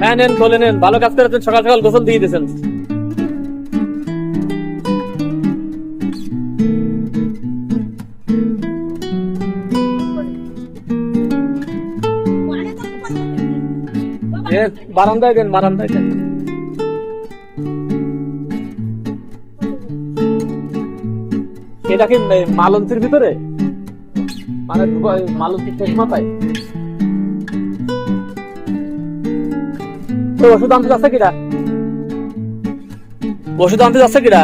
হ্যাঁ নেন নেন। ভালো কাজ সকাল সকাল গোসল দিয়ে দিয়েছেন। বারান্দায় দেন বারান্দায় দেন। এটা কি মালন্তির ভিতরে? মানে মালন্তির শেষ মাথায় তো ওষুধ আনতে যাচ্ছে কিরা? ওষুধ আনতে যাচ্ছে কিরা?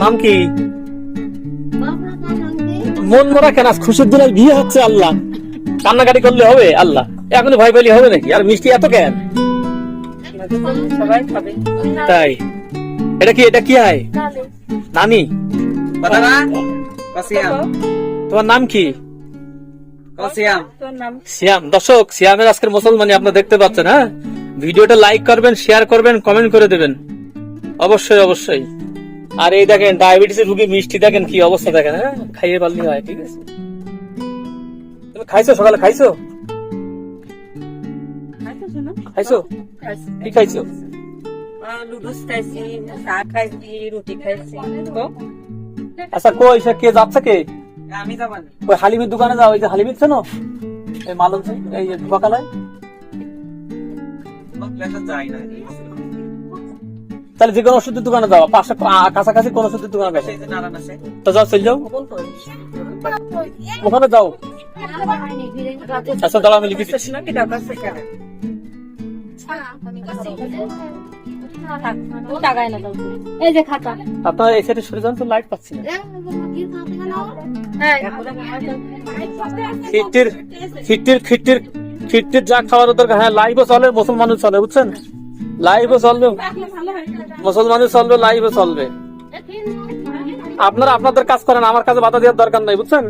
নাম কি? মন মরা কেন? খুশির দিনে বিয়ে হচ্ছে আল্লাহ। কান্নাকাটি করলে হবে? আল্লাহ। এখনই ভয় পেলে হবে নাকি? আর মিষ্টি এত কেন? তাই। এটা কি এটা কি হয় নানি। তোমার নাম কি? সিয়াম। দর্শক সিয়ামের আজকের মুসলমানি আপনারা দেখতে পাচ্ছেন হ্যাঁ? ভিডিওটা লাইক করবেন শেয়ার করবেন কমেন্ট করে দেবেন। অবশ্যই অবশ্যই। আর এই দেখেন ডায়াবেটিসের রুগী মিষ্টি দেখেন কি অবস্থা দেখেন হ্যাঁ? খাইয়ে পারলি হয় ঠিক আছে? তুমি খাইছো সকালে? খাইছো? খাইছো কি খাইছো? লুডুস খাইছি চা খাইছি রুটি খাইছি। আচ্ছা কই কে যাচ্ছে কে? আমি যাবানি ওই হালিমের দোকানে যাও ওই যে হালিমের চেনো এই মালন এই যে তাহলে যে কোনো ওষুধের দোকানে যাও পাশে কাছাকাছি কোন ওষুধের দোকানে আছে। তো যাও চল যাও। ওখানে যাও। আচ্ছা দাঁড়া আমি লিখে দিচ্ছি শেষ নাকি ডাক্তার সেখানে এই যে খাতা আপনার এই সাইডে সরে যান তো লাইট পাচ্ছি না। খিট্টির খিট্টির খিট্টির খিট্টির যা খাওয়ার দরকার হ্যাঁ লাইভও চলে মুসলমানও চলে বুঝছেন? লাইভও চলবে মুসলমানও চলবে লাইভও চলবে। আপনারা আপনাদের কাজ করেন আমার কাছে বাধা দেওয়ার দরকার নাই বুঝছেন?